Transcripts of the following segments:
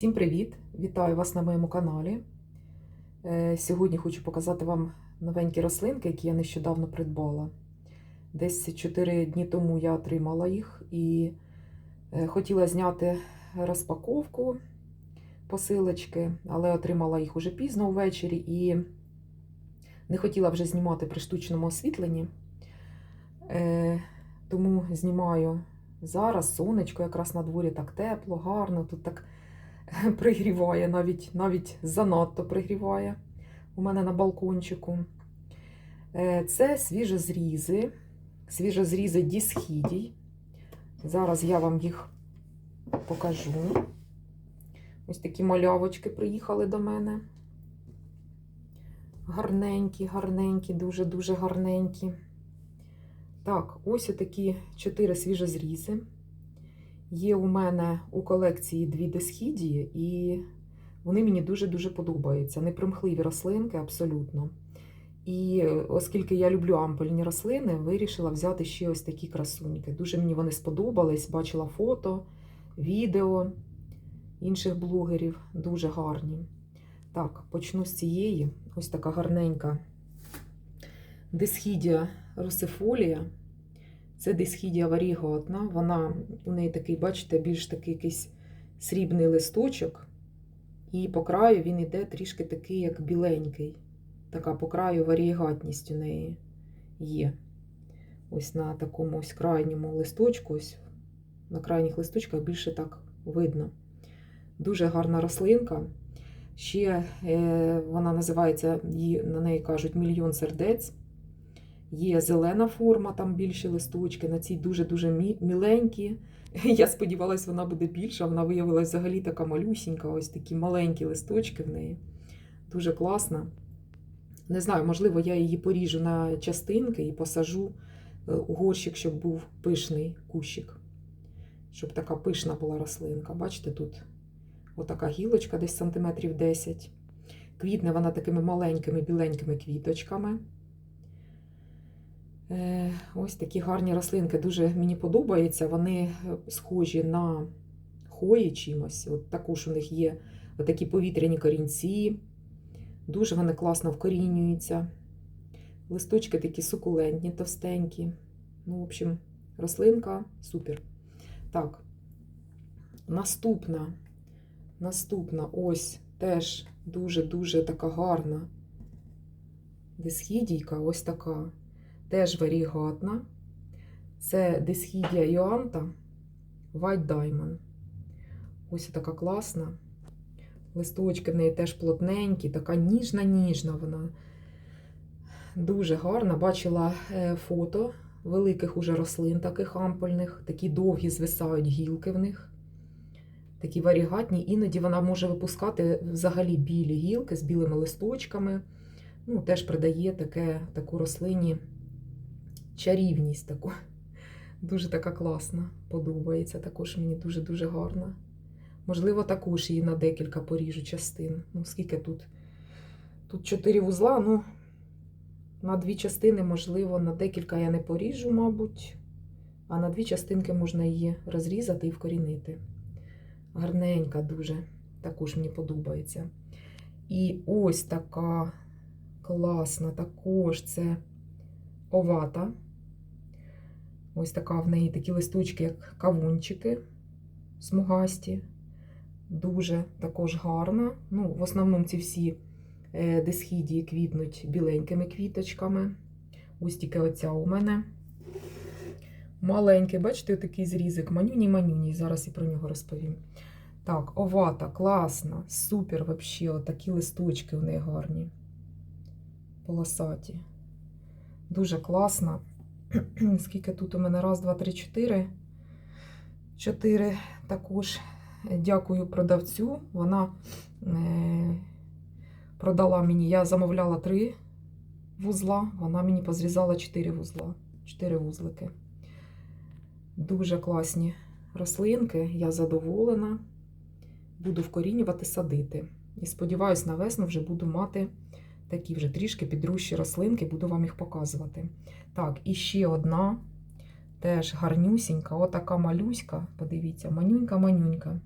Всім привіт! Вітаю вас на моєму каналі. Е, Сьогодні хочу показати вам новенькі рослинки, які я нещодавно придбала. Десь 4 дні тому я отримала їх і е, хотіла зняти розпаковку посилочки, але отримала їх уже пізно ввечері і не хотіла вже знімати при штучному освітленні. Е, Тому знімаю зараз сонечко, якраз на дворі так тепло, гарно, тут так пригріває, навіть навіть занадто пригріває у мене на балкончику. Е, Це свіжозрізи, свіжозрізи дісхідій. Зараз я вам їх покажу. Ось такі малявочки приїхали до мене. Гарненькі, гарненькі, дуже-дуже гарненькі. Так, ось такі чотири свіжозрізи. Є у мене у колекції дві десхідії, і вони мені дуже-дуже подобаються. Непримхливі рослинки абсолютно. І оскільки я люблю ампельні рослини, вирішила взяти ще ось такі красуньки. Дуже мені вони сподобались, бачила фото, відео інших блогерів, дуже гарні. Так, почну з цієї. Ось така гарненька десхідія русифолія. Це дисхідія варігатна. Вона у неї такий, бачите, більш такий якийсь срібний листочок. І по краю він іде трішки такий, як біленький. Така по краю варігатність у неї є. Ось на такому ось крайньому листочку, ось на крайніх листочках більше так видно. Дуже гарна рослинка. Ще е, вона називається, її, на неї кажуть, мільйон сердець. Є зелена форма, там більші листочки, на цій дуже-дуже міленькі. Я сподівалася, вона буде більша. Вона виявилася взагалі така малюсінька, ось такі маленькі листочки в неї. Дуже класна. Не знаю, можливо, я її поріжу на частинки і посажу у горщик, щоб був пишний кущик. Щоб така пишна була рослинка. Бачите, тут отака гілочка, десь сантиметрів 10. Квітне вона такими маленькими біленькими квіточками. Ось такі гарні рослинки. Дуже мені подобаються. Вони схожі на хої чимось. От також у них є такі повітряні корінці. Дуже вони класно вкорінюються. Листочки такі сукулентні, товстенькі. Ну, в общем, рослинка супер. Так, наступна, наступна ось теж дуже-дуже така гарна дисхідійка, ось така теж варігатна. Це дисхідія Йоанта White Diamond. Ось така класна. Листочки в неї теж плотненькі, така ніжна-ніжна вона. Дуже гарна. Бачила фото великих уже рослин, таких ампельних, такі довгі звисають гілки в них. Такі варігатні. Іноді вона може випускати взагалі білі гілки з білими листочками. Ну, Теж придає таке, таку рослині чарівність таку. Дуже така класна. Подобається. Також мені дуже-дуже гарна. Можливо, також її на декілька поріжу частин. Ну, скільки тут? Тут чотири вузла, ну, на дві частини, можливо, на декілька я не поріжу, мабуть. А на дві частинки можна її розрізати і вкорінити. Гарненька дуже, також мені подобається. І ось така класна, також це овата. Ось така в неї такі листочки, як кавунчики смугасті. Дуже також гарна. Ну, В основному ці всі дисхідії квітнуть біленькими квіточками. Ось тільки оця у мене. Маленький, бачите, такий зрізик. Манюні-манюні. Зараз і про нього розповім. Так, овата, класна, супер, взагалі, отакі листочки у неї гарні. Полосаті. Дуже класна. Скільки тут у мене? Раз, два, три, чотири. Чотири також. Дякую продавцю. Вона е, продала мені, я замовляла три вузла, вона мені позрізала чотири вузла, чотири вузлики. Дуже класні рослинки, я задоволена. Буду вкорінювати, садити. І сподіваюся, на весну вже буду мати такі вже трішки підрущі рослинки, буду вам їх показувати. Так, і ще одна, теж гарнюсінька, отака малюська, подивіться, манюнька-манюнька.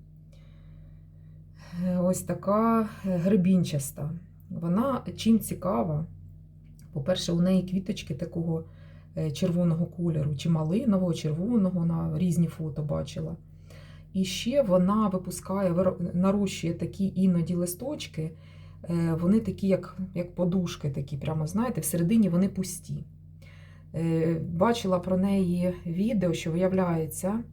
ось така е, гребінчаста. Вона чим цікава? По-перше, у неї квіточки такого е, червоного кольору, чи малинового, червоного на різні фото бачила. І ще вона випускає, нарощує такі іноді листочки. Е, Вони такі, як, як подушки, такі, прямо знаєте, всередині вони пусті. Е, Бачила про неї відео, що виявляється,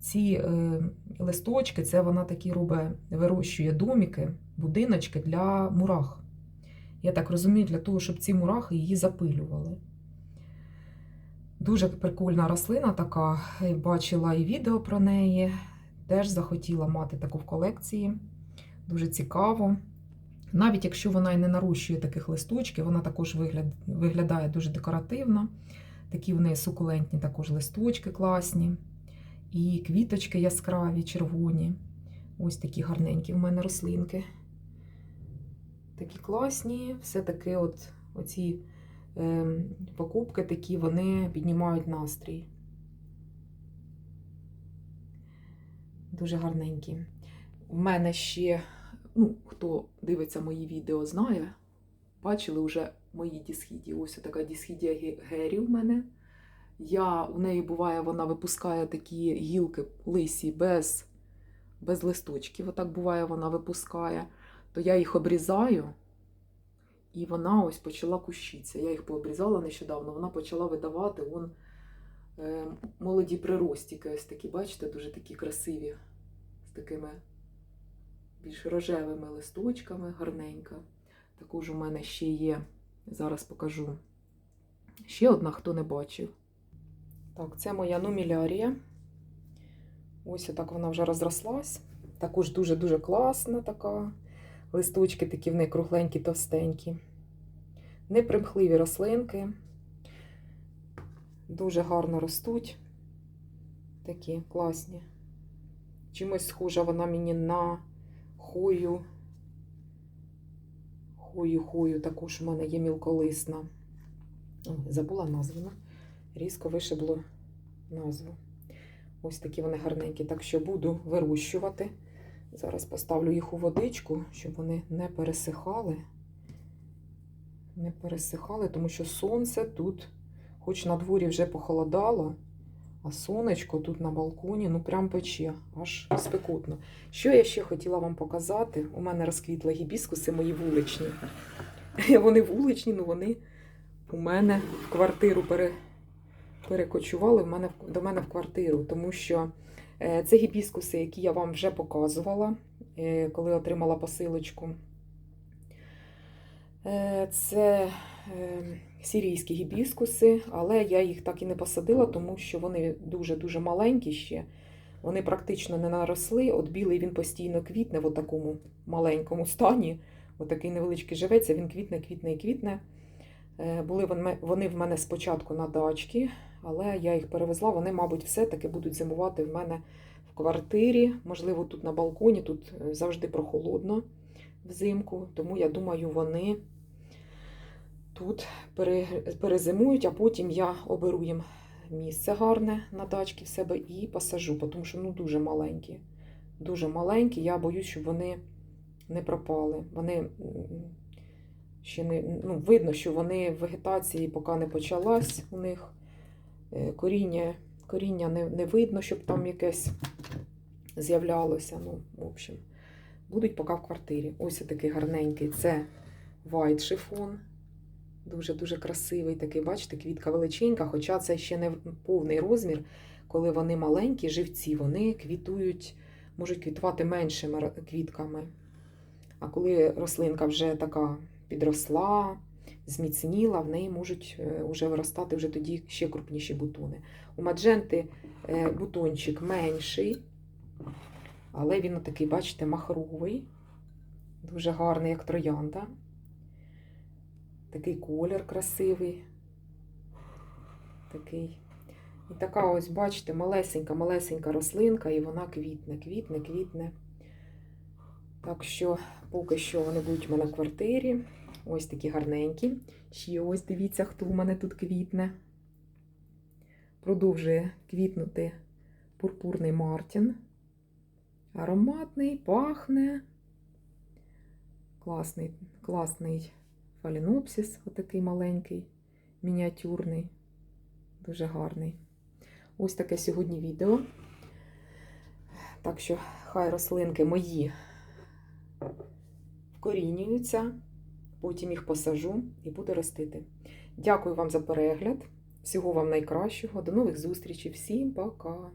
ці е, листочки, це вона такі робить, вирощує доміки, будиночки для мурах. Я так розумію, для того, щоб ці мурахи її запилювали. Дуже прикольна рослина така. Бачила і відео про неї. Теж захотіла мати таку в колекції. Дуже цікаво. Навіть якщо вона і не нарощує таких листочків, вона також вигляд, виглядає дуже декоративно. Такі в неї сукулентні також листочки класні. І квіточки яскраві, червоні. Ось такі гарненькі в мене рослинки. Такі класні. Все-таки от оці е, покупки такі, вони піднімають настрій. Дуже гарненькі. У мене ще, ну, хто дивиться мої відео, знає, бачили вже мої дісхідії. Ось така дісхідія гері в мене. Я, у неї буває, вона випускає такі гілки лисі без, без листочків. Отак буває, вона випускає. То я їх обрізаю, і вона ось почала кущитися. Я їх пообрізала нещодавно, вона почала видавати вон, е, молоді приростіки. Ось такі, бачите, дуже такі красиві, з такими більш рожевими листочками, гарненька. Також у мене ще є, зараз покажу. Ще одна, хто не бачив. Так, це моя нумілярія. Ось отак вона вже розрослась. Також дуже-дуже класна така. Листочки такі в неї кругленькі, товстенькі. Непримхливі рослинки. Дуже гарно ростуть. Такі класні. Чимось схожа вона мені на хою. Хою-хою також у мене є мілколисна. Забула назву. ну. Різко вишибло назву. Ось такі вони гарненькі. Так що буду вирощувати. Зараз поставлю їх у водичку, щоб вони не пересихали. Не пересихали, тому що сонце тут, хоч на дворі вже похолодало, а сонечко тут на балконі, ну прям пече, аж спекотно. Що я ще хотіла вам показати? У мене розквітли гібіскуси мої вуличні. Вони вуличні, ну вони у мене в квартиру пере, перекочували в мене, до мене в квартиру, тому що е, це гібіскуси, які я вам вже показувала, е, коли отримала посилочку. Е, Це е, сірійські гібіскуси, але я їх так і не посадила, тому що вони дуже-дуже маленькі ще. Вони практично не наросли. От білий він постійно квітне в такому маленькому стані. Отакий невеличкий живеться, він квітне, квітне і квітне. Е, Були вони в мене спочатку на дачці, але я їх перевезла. Вони, мабуть, все-таки будуть зимувати в мене в квартирі. Можливо, тут на балконі, тут е, завжди прохолодно взимку. Тому я думаю, вони тут перезимують, а потім я оберу їм місце гарне на дачці в себе і посажу, тому що ну, дуже маленькі. Дуже маленькі. Я боюсь, щоб вони не пропали. Вони ще не ну, видно, що вони вегетації поки не почалась у них. Е, Коріння, коріння не, не видно, щоб там якесь з'являлося. Ну, в общем, будуть поки в квартирі. Ось такий гарненький. Це white шифон. Дуже-дуже красивий такий, бачите, квітка величенька, хоча це ще не повний розмір. Коли вони маленькі, живці, вони квітують, можуть квітувати меншими квітками. А коли рослинка вже така підросла, зміцніла, в неї можуть е, вже виростати вже тоді ще крупніші бутони. У мадженти е, бутончик менший, але він такий, бачите, махровий, дуже гарний, як троянда. Такий колір красивий. Такий. І така ось, бачите, малесенька-малесенька рослинка, і вона квітне, квітне, квітне. Так що, поки що вони будуть у мене в квартирі. Ось такі гарненькі. Ще ось дивіться, хто у мене тут квітне. Продовжує квітнути пурпурний Мартін. Ароматний, пахне. Класний, класний фалінопсис, отакий маленький, мініатюрний, дуже гарний. Ось таке сьогодні відео. Так що хай рослинки мої вкорінюються, потім їх посажу і буду ростити. Дякую вам за перегляд. Всього вам найкращого. До нових зустрічей. Всім пока!